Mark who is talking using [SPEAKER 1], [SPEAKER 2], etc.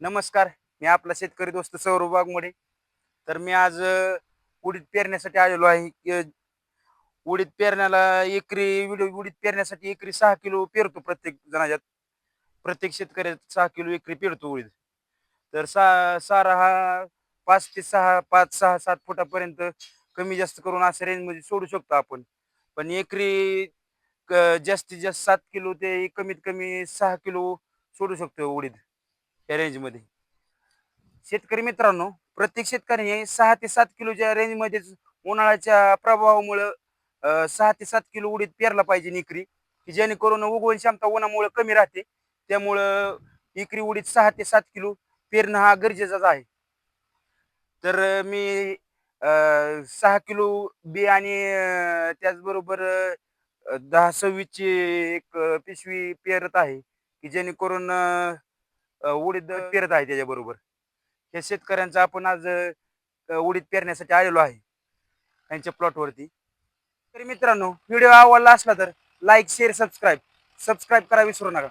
[SPEAKER 1] नमस्कार मी आपला शेतकरी दोस्त सौरभ वाघमोडे. तर मी आज उडीद पेरण्यासाठी आलेलो आहे. उडीद पेरण्याला एकरी उडीद पेरण्यासाठी एकरी सहा किलो पेरतो प्रत्येक जणाच्यात. प्रत्येक शेतकऱ्यात सहा किलो एकरी पेरतो उडीद. तर सा सारा हा पाच ते सहा पाच सहा सात फुटापर्यंत कमी जास्त करून अशा रेंजमध्ये सोडू शकतो आपण. पण एकरी क- जास्तीत जास्त सात किलो ते कमीत कमी सहा किलो सोडू शकतो उडीद. या रेंजमध्ये शेतकरी मित्रांनो प्रत्येक शेतकऱ्याने सहा ते सात किलोच्या रेंजमध्येच उन्हाळ्याच्या प्रभावामुळं सहा ते सात किलो उडीद पेरला पाहिजे निकरी की जेणेकरून उगवण क्षमता उन्हामुळे कमी राहते. त्यामुळं इकरी उडीद सहा ते सात किलो पेरणं हा गरजेचाच आहे. तर मी सहा किलो बी आणि त्याचबरोबर दहा सव्वीसची एक पिशवी पेरत आहे की जेणेकरून अं, उडीद पेरत आहे त्याच्याबरोबर. या शेतकऱ्यांचा आपण आज अं, उडीद पेरण्यासाठी आलेलो आहे. त्यांच्या प्लॉटवरती तर मित्रांनो व्हिडिओ आवडला असला तर लाईक शेअर सबस्क्राईब सबस्क्राईब करा विसरू नका.